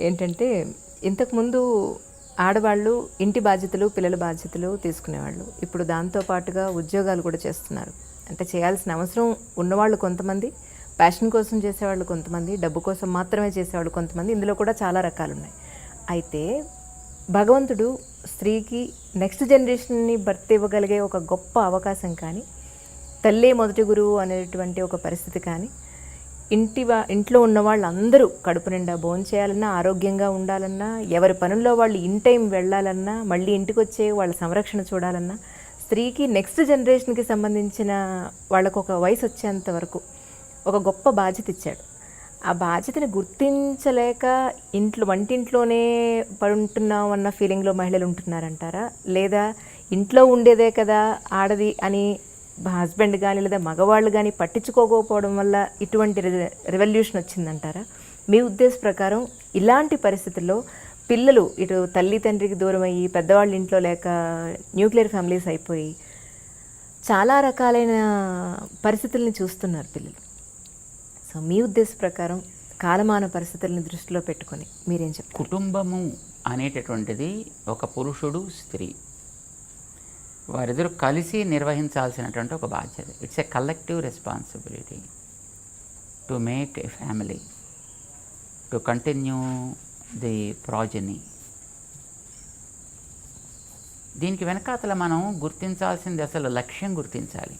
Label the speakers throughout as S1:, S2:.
S1: ఏంటంటే ఇంతకుముందు ఆడవాళ్ళు ఇంటి బాధ్యతలు పిల్లల బాధ్యతలు తీసుకునేవాళ్ళు. ఇప్పుడు దాంతో పాటుగా ఉద్యోగాలు కూడా చేస్తున్నారు. అంటే చేయాల్సిన అవసరం ఉన్నవాళ్ళు కొంతమంది ప్యాషన్ కోసం చేసేవాళ్ళు కొంతమంది డబ్బు కోసం మాత్రమే చేసేవాళ్ళు కొంతమంది ఇందులో కూడా చాలా రకాలు ఉన్నాయి అయితే భగవంతుడు స్త్రీకి నెక్స్ట్ జనరేషన్ని భర్త ఇవ్వగలిగే ఒక గొప్ప అవకాశం కానీ తల్లే మొదటి గురువు అనేటువంటి ఒక పరిస్థితి కానీ ఇంటివా ఇంట్లో ఉన్న వాళ్ళందరూ కడుపు నిండా భోజనం చేయాలన్నా ఆరోగ్యంగా ఉండాలన్నా ఎవరి పనుల్లో వాళ్ళు ఇన్ టైం వెళ్ళాలన్నా మళ్ళీ ఇంటికి వచ్చే వాళ్ళ సంరక్షణ చూడాలన్నా స్త్రీకి నెక్స్ట్ జనరేషన్కి సంబంధించిన వాళ్ళకు ఒక వయసు వచ్చేంత వరకు ఒక గొప్ప బాధ్యత ఇచ్చాడు. ఆ బాధ్యతని గుర్తించలేక ఇంట్లో వంటింట్లోనే పడుంటున్నాం అన్న ఫీలింగ్లో మహిళలు ఉంటున్నారంటారా? లేదా ఇంట్లో ఉండేదే కదా ఆడది అని హస్బెండ్ కానీ లేదా మగవాళ్ళు కానీ పట్టించుకోకపోవడం వల్ల ఇటువంటి రెవల్యూషన్ వచ్చిందంటారా? మీ ఉద్దేశ ప్రకారం ఇలాంటి పరిస్థితుల్లో పిల్లలు ఇటు తల్లి తండ్రికి దూరం అయ్యి పెద్దవాళ్ళ ఇంట్లో లేక న్యూక్లియర్ ఫ్యామిలీస్ అయిపోయి చాలా రకాలైన పరిస్థితుల్ని చూస్తున్నారు పిల్లలు. సో మీ ఉద్దేశ ప్రకారం కాలమాన పరిస్థితుల్ని దృష్టిలో పెట్టుకొని మీరేం చెప్తారు?
S2: కుటుంబము అనేటటువంటిది ఒక పురుషుడు స్త్రీ. వారిద్దరూ కలిసి నిర్వహించాల్సినటువంటి ఒక బాధ్యత. It's a collective responsibility to make a family to continue the progeny దీనికి వెనకాతల మనం గుర్తించాల్సింది అసలు లక్ష్యం గుర్తించాలి.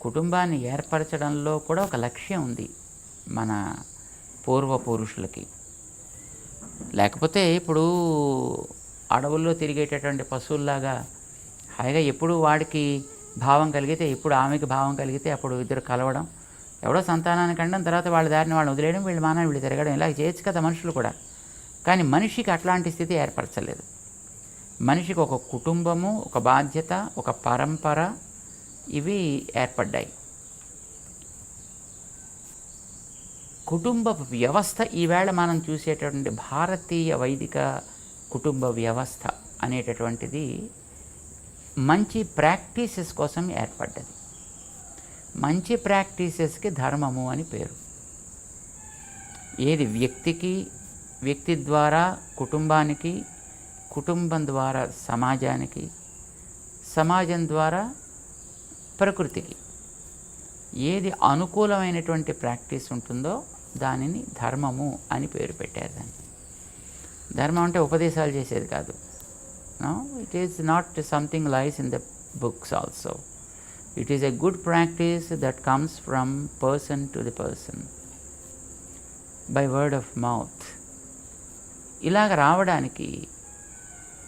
S2: కుటుంబాన్ని ఏర్పరచడంలో కూడా ఒక లక్ష్యం ఉంది మన పూర్వ పురుషులకి లేకపోతే ఇప్పుడు అడవుల్లో తిరిగేటటువంటి పశువుల్లాగా హాయిగా ఎప్పుడు వాడికి భావం కలిగితే ఎప్పుడు ఆమెకి భావం కలిగితే అప్పుడు ఇద్దరు కలవడం ఎవడో సంతానానికి కండం తర్వాత వాళ్ళ దారిని వాళ్ళని వదిలేయడం వీళ్ళు మానని వీళ్ళు తిరగడం ఇలా చేయొచ్చు కదా మనుషులు కూడా. కానీ మనిషికి అట్లాంటి స్థితి ఏర్పరచలేదు. మనిషికి ఒక కుటుంబము ఒక బాధ్యత ఒక పరంపర ఇవి ఏర్పడ్డాయి. కుటుంబ వ్యవస్థ ఈవేళ మనం చూసేటటువంటి భారతీయ వైదిక కుటుంబ వ్యవస్థ అనేటటువంటిది మంచి ప్రాక్టీసెస్ కోసం ఏర్పడ్డది. మంచి ప్రాక్టీసెస్కి ధర్మము అని పేరు. ఏది వ్యక్తికి వ్యక్తి ద్వారా కుటుంబానికి కుటుంబం ద్వారా సమాజానికి సమాజం ద్వారా ప్రకృతికి. ఏది అనుకూలమైనటువంటి ప్రాక్టీస్ ఉంటుందో దానిని ధర్మము అని పేరు పెట్టారు దాన్ని. ధర్మం అంటే ఉపదేశాలు చేసేది కాదు. No it is not something lies in the books also it is a good practice that comes from person to the person by word of mouth ఇలాగ రావడానికి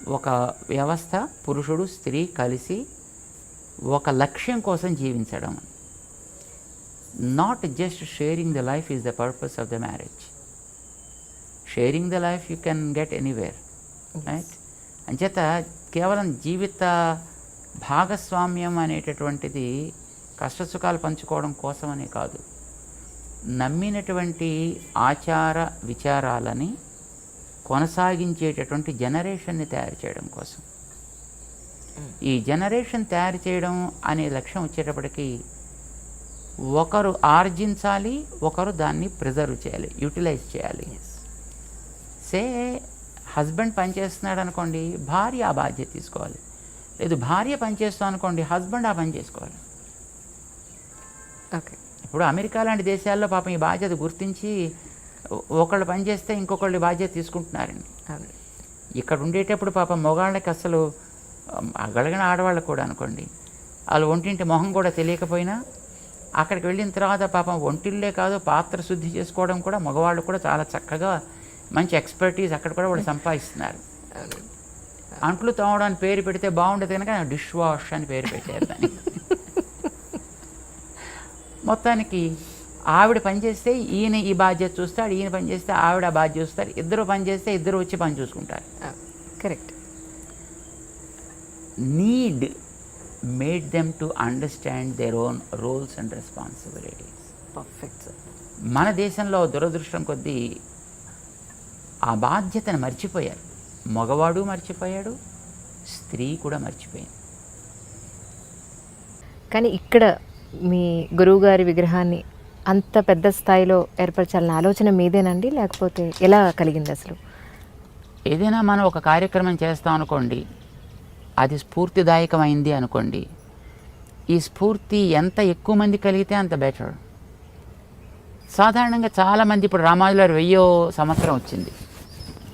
S2: ఒక వ్యవస్థ పురుషుడు స్త్రీ కలిసి ఒక లక్ష్యం కోసం జీవించడం. Not just sharing the life is the purpose of the marriage sharing the life you can get anywhere right అంచేత కేవలం జీవిత భాగస్వామ్యం అనేటటువంటిది కష్టసుఖాలు పంచుకోవడం కోసమనే కాదు. నమ్మినటువంటి ఆచార విచారాలని కొనసాగించేటటువంటి జనరేషన్ని తయారు చేయడం కోసం. ఈ జనరేషన్ తయారు చేయడం అనే లక్ష్యం వచ్చేటప్పటికి ఒకరు ఆర్జించాలి ఒకరు దాన్ని ప్రిజర్వ్ చేయాలి యూటిలైజ్ చేయాలి. సే హస్బెండ్ పనిచేస్తున్నాడు అనుకోండి భార్య ఆ బాధ్యత తీసుకోవాలి. లేదు భార్య పనిచేస్తాం అనుకోండి హస్బెండ్ ఆ పని చేసుకోవాలి.
S1: ఓకే.
S2: ఇప్పుడు అమెరికా లాంటి దేశాల్లో పాపం ఈ బాధ్యత గుర్తించి ఒకళ్ళు పని చేస్తే ఇంకొకళ్ళు బాధ్యత తీసుకుంటున్నారండి. ఇక్కడ ఉండేటప్పుడు పాపం మగవాళ్ళకి అసలు అగలిగిన ఆడవాళ్ళకు కూడా అనుకోండి వాళ్ళు ఒంటింటి మొహం కూడా తెలియకపోయినా అక్కడికి వెళ్ళిన తర్వాత పాపం ఒంటిల్లే కాదు పాత్ర శుద్ధి చేసుకోవడం కూడా మగవాళ్ళు కూడా చాలా చక్కగా మంచి ఎక్స్పర్టీస్ అక్కడ కూడా వాళ్ళు సంపాదిస్తున్నారు. అంట్లు తోమడానికి పేరు పెడితే బాగుండేది కనుక డిష్ వాష్ అని పేరు పెట్టారు దానికి మొత్తానికి ఆవిడ పని చేస్తే ఈయన ఈ బాధ్యత చూస్తాడు ఈయన పని చేస్తే ఆవిడ ఆ బాధ్యత చూస్తారు. ఇద్దరు పని చేస్తే ఇద్దరు వచ్చి పని చూసుకుంటారు.
S1: Correct
S2: need made them to understand their own roles and responsibilities
S1: perfect sir
S2: మన దేశంలో దురదృష్టం కొద్దీ ఆ బాధ్యతను మర్చిపోయారు. మగవాడు మర్చిపోయాడు స్త్రీ కూడా మర్చిపోయింది.
S1: కానీ ఇక్కడ మీ గురువుగారి విగ్రహాన్ని అంత పెద్ద స్థాయిలో ఏర్పరచాలన్న ఆలోచన మీదేనండి? లేకపోతే ఎలా కలిగింది అసలు?
S2: ఏదైనా మనం ఒక కార్యక్రమం చేస్తాం అనుకోండి అది స్ఫూర్తిదాయకమైంది అనుకోండి ఈ స్ఫూర్తి ఎంత ఎక్కువ మంది కలిగితే అంత బెటర్. సాధారణంగా చాలామంది ఇప్పుడు రామాజు గారు వెయ్యో సంవత్సరం వచ్చింది.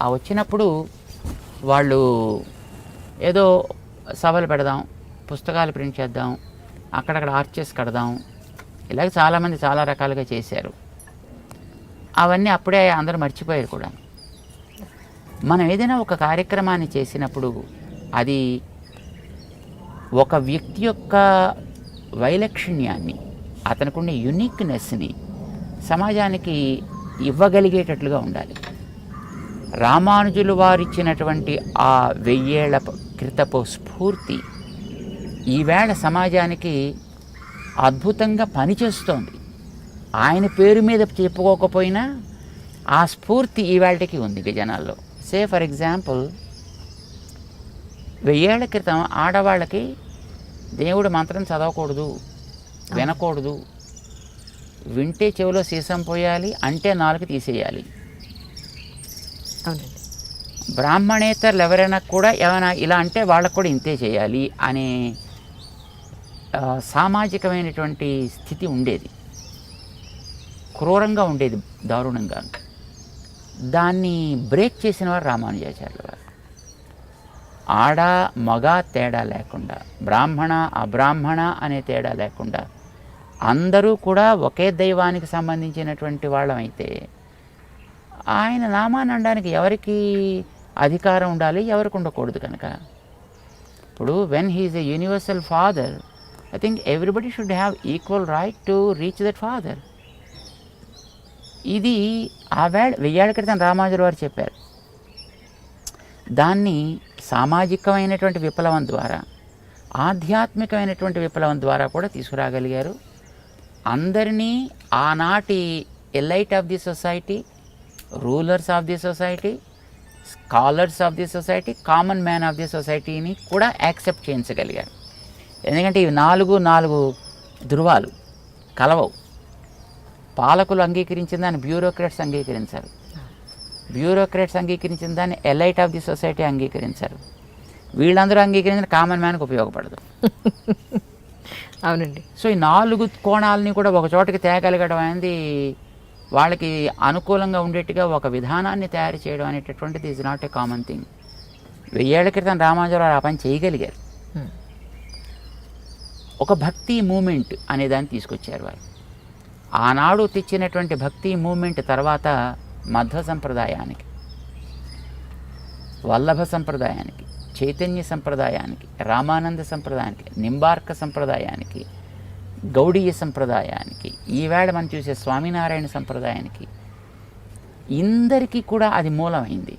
S2: ఆ వచ్చినప్పుడు వాళ్ళు ఏదో సభలు పెడదాం పుస్తకాలు ప్రింట్ చేద్దాం అక్కడక్కడ ఆర్చెస్ కడదాం. ఇలాగ చాలామంది చాలా రకాలుగా చేశారు. అవన్నీ అప్పుడే అందరూ మర్చిపోయారు కూడా. మనం ఏదైనా ఒక కార్యక్రమాన్ని చేసినప్పుడు అది ఒక వ్యక్తి యొక్క వైలక్షణ్యాన్ని అతనికి ఉండే యునిక్నెస్ని సమాజానికి ఇవ్వగలిగేటట్లుగా ఉండాలి. రామానుజులు వారిచ్చినటువంటి ఆ వెయ్యేళ్ళ క్రితపు స్ఫూర్తి ఈవేళ సమాజానికి అద్భుతంగా పనిచేస్తోంది. ఆయన పేరు మీద చెప్పుకోకపోయినా ఆ స్ఫూర్తి ఈవేళకి ఉంది జనాల్లో సే ఫర్ ఎగ్జాంపుల్ వెయ్యేళ్ళ క్రితం ఆడవాళ్ళకి దేవుడు మంత్రం చదవకూడదు వినకూడదు వింటే చెవిలో సీసం పోయాలి అంటే నాలుగు తీసేయాలి.
S1: అవునండి.
S2: బ్రాహ్మణేతరులు ఎవరైనా కూడా ఏమైనా ఇలా అంటే వాళ్ళకు కూడా ఇంతే చేయాలి అనే సామాజికమైనటువంటి స్థితి ఉండేది. క్రూరంగా ఉండేది దారుణంగా. దాన్ని బ్రేక్ చేసిన వారు రామానుజాచార్యుల వారు ఆడ మగ తేడా లేకుండా బ్రాహ్మణ అబ్రాహ్మణ అనే తేడా లేకుండా అందరూ కూడా ఒకే దైవానికి సంబంధించినటువంటి వాళ్ళమైతే ఆయన నామాన్ని అనడానికి ఎవరికి అధికారం ఉండాలి? ఎవరికి ఉండకూడదు కనుక? ఇప్పుడు when he's a universal father I think everybody should have equal right to reach that father ఇది ఆ వేళ క్రితం రామానుజుల వారు చెప్పారు. దాన్ని సామాజికమైనటువంటి విప్లవం ద్వారా ఆధ్యాత్మికమైనటువంటి విప్లవం ద్వారా కూడా తీసుకురాగలిగారు. అందరినీ ఆనాటి elite of the society rulers of the society scholars of the society common man of the సొసైటీని కూడా యాక్సెప్ట్ చేయించగలిగారు. ఎందుకంటే ఇవి నాలుగు నాలుగు ధృవాలు కలవవు. పాలకులు అంగీకరించిన దాన్ని బ్యూరోక్రాట్స్ అంగీకరించారు. బ్యూరోక్రాట్స్ అంగీకరించిన దాన్ని ఎలైట్ ఆఫ్ ది సొసైటీ అంగీకరించారు. వీళ్ళందరూ అంగీకరించిన కామన్ మ్యాన్కి ఉపయోగపడదు.
S1: అవునండి.
S2: సో ఈ నాలుగు కోణాలని కూడా ఒక చోటకి తేగలగడం అనేది వాళ్ళకి అనుకూలంగా ఉండేట్టుగా ఒక విధానాన్ని తయారు చేయడం అనేటటువంటిది is not a common thing వెయ్యేళ్ళ క్రితం రామానుజరావు ఆ పని చేయగలిగారు.
S1: Hmm.
S2: ఒక భక్తి మూమెంట్ అనే దాన్ని తీసుకొచ్చారు వారు ఆనాడు తెచ్చినటువంటి భక్తి మూమెంట్ తర్వాత మధ్వ సంప్రదాయానికి వల్లభ సంప్రదాయానికి చైతన్య సంప్రదాయానికి రామానంద సంప్రదాయానికి నింబార్క సంప్రదాయానికి గౌడీయ సంప్రదాయానికి ఈవేళ మనం చూసే స్వామినారాయణ సంప్రదాయానికి ఇందరికీ కూడా అది మూలమైంది.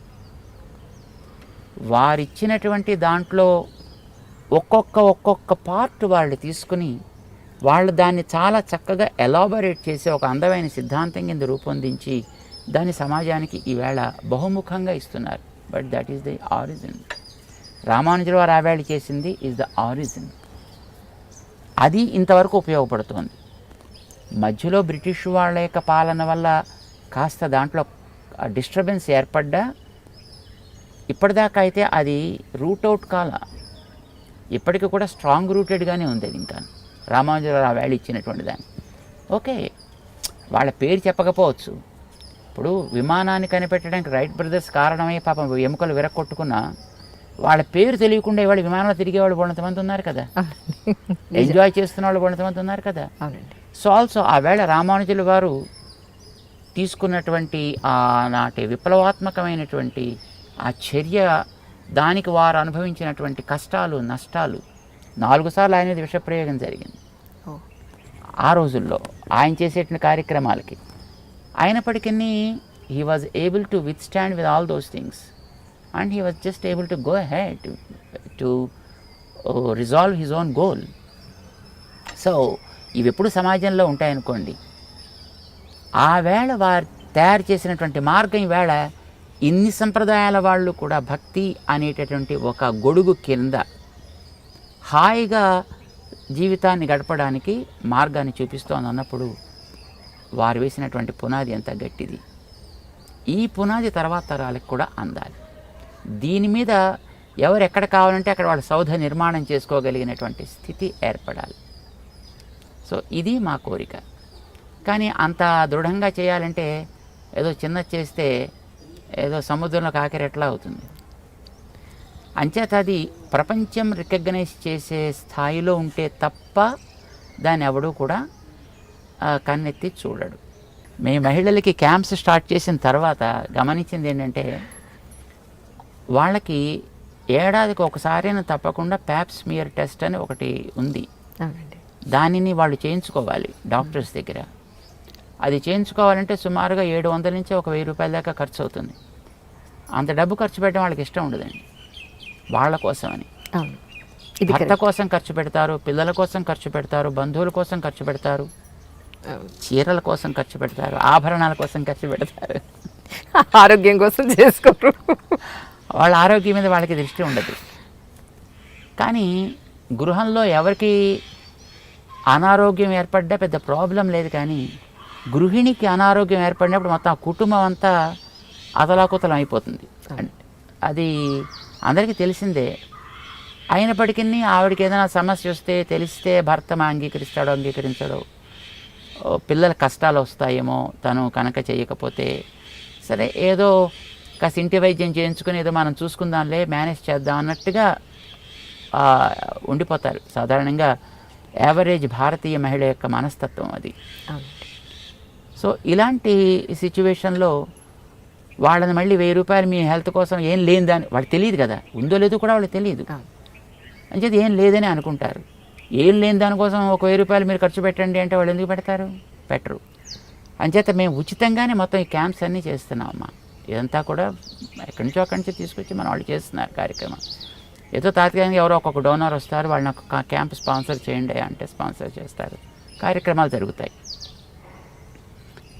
S2: వారిచ్చినటువంటి దాంట్లో ఒక్కొక్క ఒక్కొక్క పార్ట్ వాళ్ళు తీసుకుని వాళ్ళు దాన్ని చాలా చక్కగా ఎలాబరేట్ చేసి ఒక అందమైన సిద్ధాంతం కింద రూపొందించి దాన్ని సమాజానికి ఈవేళ బహుముఖంగా ఇస్తున్నారు. But that is the origin రామానుజుల వారు ఆవేళ చేసింది ఈజ్ ద ఆరిజిన్ అది ఇంతవరకు ఉపయోగపడుతోంది. మధ్యలో బ్రిటిష్ వాళ్ళ యొక్క పాలన వల్ల కాస్త దాంట్లో డిస్టర్బెన్స్ ఏర్పడ్డా ఇప్పటిదాకా అయితే అది రూట్అవుట్ కాల. ఇప్పటికి కూడా స్ట్రాంగ్ రూటెడ్గానే ఉంది అది ఇంకా. రామానుజరావు ఆ వేళ ఇచ్చినటువంటి దాన్ని. ఓకే వాళ్ళ పేరు చెప్పకపోవచ్చు. ఇప్పుడు విమానాన్ని కనిపెట్టడానికి రైట్ బ్రదర్స్ కారణమై పాపం ఎముకలు విరక్కొట్టుకున్నా వాళ్ళ పేరు తెలియకుండా ఇవాళ విమానంలో తిరిగేవాళ్ళు కొంతమంది ఉన్నారు కదా. ఎంజాయ్ చేస్తున్న వాళ్ళు కొంతమంది ఉన్నారు కదా. సో ఆల్సో ఆ వేళ రామానుజుల వారు తీసుకున్నటువంటి ఆనాటి విప్లవాత్మకమైనటువంటి ఆ చర్య దానికి వారు అనుభవించినటువంటి కష్టాలు నష్టాలు నాలుగు సార్లు ఆయన మీద విషప్రయోగం జరిగింది. ఆ రోజుల్లో ఆయన చేసేటువంటి కార్యక్రమాలకి. అయినప్పటికీ he was able to withstand with all those things and he was just able to go head to resolve his own goal so ఇవి ఎప్పుడు సమాజంలో ఉంటాయనుకోండి. ఆ వేళ వారు తయారు చేసినటువంటి మార్గం వేళ ఇన్ని సంప్రదాయాల వాళ్ళు కూడా భక్తి అనేటటువంటి ఒక గొడుగు కింద హాయిగా జీవితాన్ని గడపడానికి మార్గాన్ని చూపిస్తోంది అన్నప్పుడు వారు వేసినటువంటి పునాది ఎంత గట్టిది. ఈ పునాది తర్వాత తరాలకు కూడా అందాలి. దీని మీద ఎవరు ఎక్కడ కావాలంటే అక్కడ వాళ్ళ సౌధ నిర్మాణం చేసుకోగలిగినటువంటి స్థితి ఏర్పడాలి. సో ఇది మా కోరిక. కానీ అంత దృఢంగా చేయాలంటే ఏదో చిన్న చేస్తే ఏదో సముద్రంలో కాకిరెట్లా అవుతుంది? అంచేత అది ప్రపంచం రికగ్నైజ్ చేసే స్థాయిలో ఉంటే తప్ప దాన్ని ఎవడూ కూడా కన్నెత్తి చూడడు. మీ మహిళలకి క్యాంప్స్ స్టార్ట్ చేసిన తర్వాత గమనించింది ఏంటంటే వాళ్ళకి ఏడాదికి ఒకసారైనా తప్పకుండా ప్యాప్స్మియర్ టెస్ట్ అని ఒకటి ఉంది. దానిని వాళ్ళు చేయించుకోవాలి డాక్టర్స్ దగ్గర. అది చేయించుకోవాలంటే సుమారుగా ఏడు వందల నుంచి ఒక వెయ్యి రూపాయల దాకా ఖర్చు అవుతుంది. అంత డబ్బు ఖర్చు పెట్టడం వాళ్ళకి ఇష్టం ఉండదండి. వాళ్ళ కోసమని భర్త. కోసం ఖర్చు పెడతారు పిల్లల కోసం ఖర్చు పెడతారు బంధువుల కోసం ఖర్చు పెడతారు. చీరల కోసం ఖర్చు పెడతారు ఆభరణాల కోసం ఖర్చు పెడతారు.
S1: ఆరోగ్యం కోసం చేసుకోరు.
S2: వాళ్ళ ఆరోగ్యం మీద వాళ్ళకి దృష్టి ఉండదు. కానీ గృహంలో ఎవరికి అనారోగ్యం ఏర్పడ్డా పెద్ద ప్రాబ్లం లేదు కానీ గృహిణికి అనారోగ్యం ఏర్పడినప్పుడు మొత్తం ఆ కుటుంబం అంతా అతలాకుతలం అయిపోతుంది. అది అందరికీ తెలిసిందే. అయినప్పటికీ ఆవిడకి ఏదైనా సమస్య వస్తే తెలిస్తే భర్త మా అంగీకరిస్తాడో అంగీకరించడో. పిల్లల కష్టాలు వస్తాయేమో తను కనుక చేయకపోతే. సరే ఏదో కాస్త ఇంటి వైద్యం చేయించుకుని ఏదో మనం చూసుకుందాంలే మేనేజ్ చేద్దాం అన్నట్టుగా ఉండిపోతారు. సాధారణంగా యావరేజ్ భారతీయ మహిళ యొక్క మనస్తత్వం అది. సో ఇలాంటి సిచ్యువేషన్లో వాళ్ళని మళ్ళీ వెయ్యి రూపాయలు మీ హెల్త్ కోసం ఏం లేని దాని వాళ్ళకి తెలియదు కదా. ఉందో లేదో కూడా వాళ్ళకి తెలియదు. అంచేది ఏం లేదని అనుకుంటారు. ఏం లేని దానికోసం ఒక వెయ్యి రూపాయలు మీరు ఖర్చు పెట్టండి అంటే వాళ్ళు ఎందుకు పెడతారు? పెట్టరు. అంచేత మేము ఉచితంగానే మొత్తం ఈ క్యాంప్స్ అన్నీ చేస్తున్నాం అమ్మా ఇదంతా కూడా ఎక్కడి నుంచో అక్కడి నుంచి తీసుకొచ్చి మన వాళ్ళు చేస్తున్నారు కార్యక్రమం. ఏదో తాత్కాలికంగా ఎవరో ఒక్కొక్క డోనర్ వస్తారు వాళ్ళని ఒక క్యాంప్ స్పాన్సర్ చేయండి అంటే స్పాన్సర్ చేస్తారు. కార్యక్రమాలు జరుగుతాయి.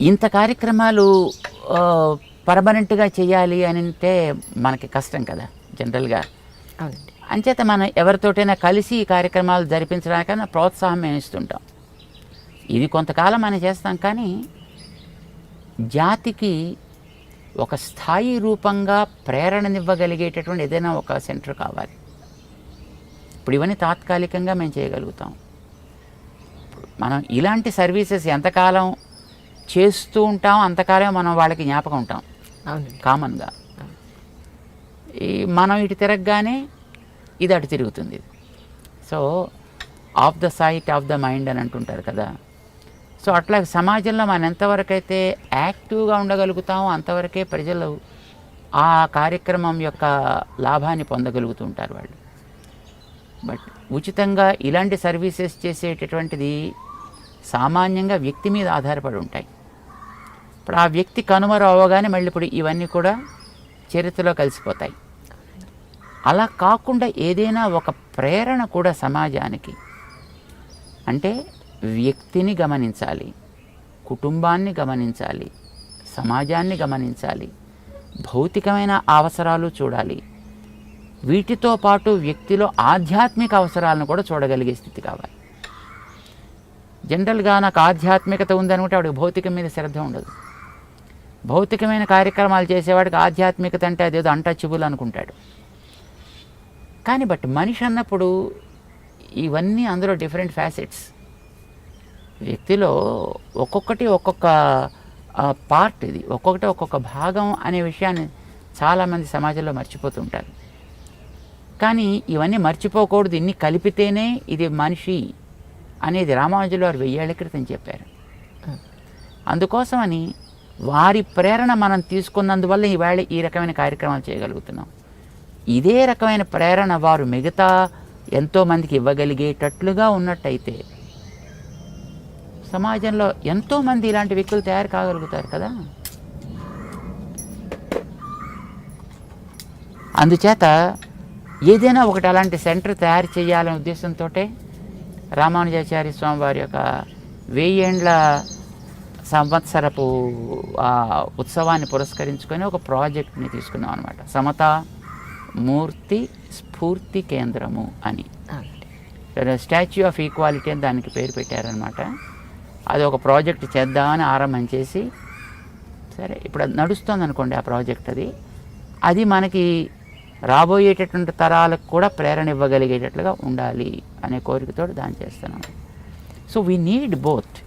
S2: ఇంత కార్యక్రమాలు పర్మనెంట్గా చేయాలి అని అంటే మనకి కష్టం కదా జనరల్గా. అంచేత మనం ఎవరితోటైనా కలిసి ఈ కార్యక్రమాలు జరిపించడానికైనా ప్రోత్సాహం మేము ఇస్తుంటాం ఇది కొంతకాలం మనం చేస్తాం కానీ జాతికి ఒక స్థాయి రూపంగా ప్రేరణనివ్వగలిగేటటువంటి ఏదైనా ఒక సెంటర్ కావాలి. ఇప్పుడు ఇవన్నీ తాత్కాలికంగా మేము చేయగలుగుతాం. మనం ఇలాంటి సర్వీసెస్ ఎంతకాలం చేస్తూ ఉంటాం అంతకాలం మనం వాళ్ళకి జ్ఞాపకం ఉంటాం. కామన్గా. ఈ మనం ఇటు తిరగగానే ఇది అటు తిరుగుతుంది. So off the sight of the mind అని అంటుంటారు కదా. సో అట్లా సమాజంలో మనం ఎంతవరకు అయితే యాక్టివ్గా ఉండగలుగుతామో అంతవరకే ప్రజలు ఆ కార్యక్రమం యొక్క లాభాన్ని పొందగలుగుతూ ఉంటారు వాళ్ళు. బట్ ఉచితంగా ఇలాంటి సర్వీసెస్ చేసేటటువంటిది సామాన్యంగా వ్యక్తి మీద ఆధారపడి ఉంటాయి. ఇప్పుడు ఆ వ్యక్తి కనుమరు అవ్వగానే మళ్ళీ ఇప్పుడు ఇవన్నీ కూడా చరిత్రలో కలిసిపోతాయి. అలా కాకుండా ఏదైనా ఒక ప్రేరణ కూడా సమాజానికి. అంటే వ్యక్తిని గమనించాలి కుటుంబాన్ని గమనించాలి సమాజాన్ని గమనించాలి భౌతికమైన అవసరాలు చూడాలి. వీటితో పాటు వ్యక్తిలో ఆధ్యాత్మిక అవసరాలను కూడా చూడగలిగే స్థితి కావాలి. జనరల్గా నాకు ఆధ్యాత్మికత ఉందనుకుంటే వాడికి భౌతికం మీద శ్రద్ధ ఉండదు. భౌతికమైన కార్యక్రమాలు చేసేవాడికి ఆధ్యాత్మికత అంటే అదేదో అంటచబుల్ అనుకుంటాడు. కానీ బట్ మనిషి అన్నప్పుడు ఇవన్నీ అందులో డిఫరెంట్ ఫ్యాసెట్స్ వ్యక్తిలో ఒక్కొక్కటి ఒక్కొక్క పార్ట్ ఇది. ఒక్కొక్కటి ఒక్కొక్క భాగం అనే విషయాన్ని చాలామంది సమాజంలో మర్చిపోతుంటారు. కానీ ఇవన్నీ మర్చిపోకూడదు. ఇన్ని కలిపితేనే ఇది మనిషి అనేది రామానుజులు వారు వెయ్యేళ్ళ క్రితం చెప్పారు. అందుకోసమని వారి ప్రేరణ మనం తీసుకున్నందువల్ల ఈవేళ ఈ రకమైన కార్యక్రమాలు చేయగలుగుతున్నాం. ఇదే రకమైన ప్రేరణ వారు మిగతా ఎంతోమందికి ఇవ్వగలిగేటట్లుగా ఉన్నట్టయితే సమాజంలో ఎంతోమంది ఇలాంటి వ్యక్తులు తయారు కాగలుగుతారు కదా? అందుచేత ఏదైనా ఒకటి అలాంటి సెంటర్ తయారు చేయాలనే ఉద్దేశంతో రామానుజాచార్య స్వామి వారి యొక్క వెయ్యేండ్ల సంవత్సరపు ఆ ఉత్సవాన్ని పురస్కరించుకొని ఒక ప్రాజెక్ట్ని తీసుకున్నాం అనమాట సమతా మూర్తి స్ఫూర్తి కేంద్రము అని. స్టాచ్యూ ఆఫ్ ఈక్వాలిటీ అని దానికి పేరు పెట్టారనమాట అది ఒక ప్రాజెక్ట్ చేద్దామని ఆరంభం చేసి సరే ఇప్పుడు అది నడుస్తుంది అనుకోండి ఆ ప్రాజెక్ట్ అది. అది మనకి రాబోయేటటువంటి తరాలకు కూడా ప్రేరణ ఇవ్వగలిగేటట్లుగా ఉండాలి అనే కోరికతో దాన్ని చేస్తున్నాం. So we need both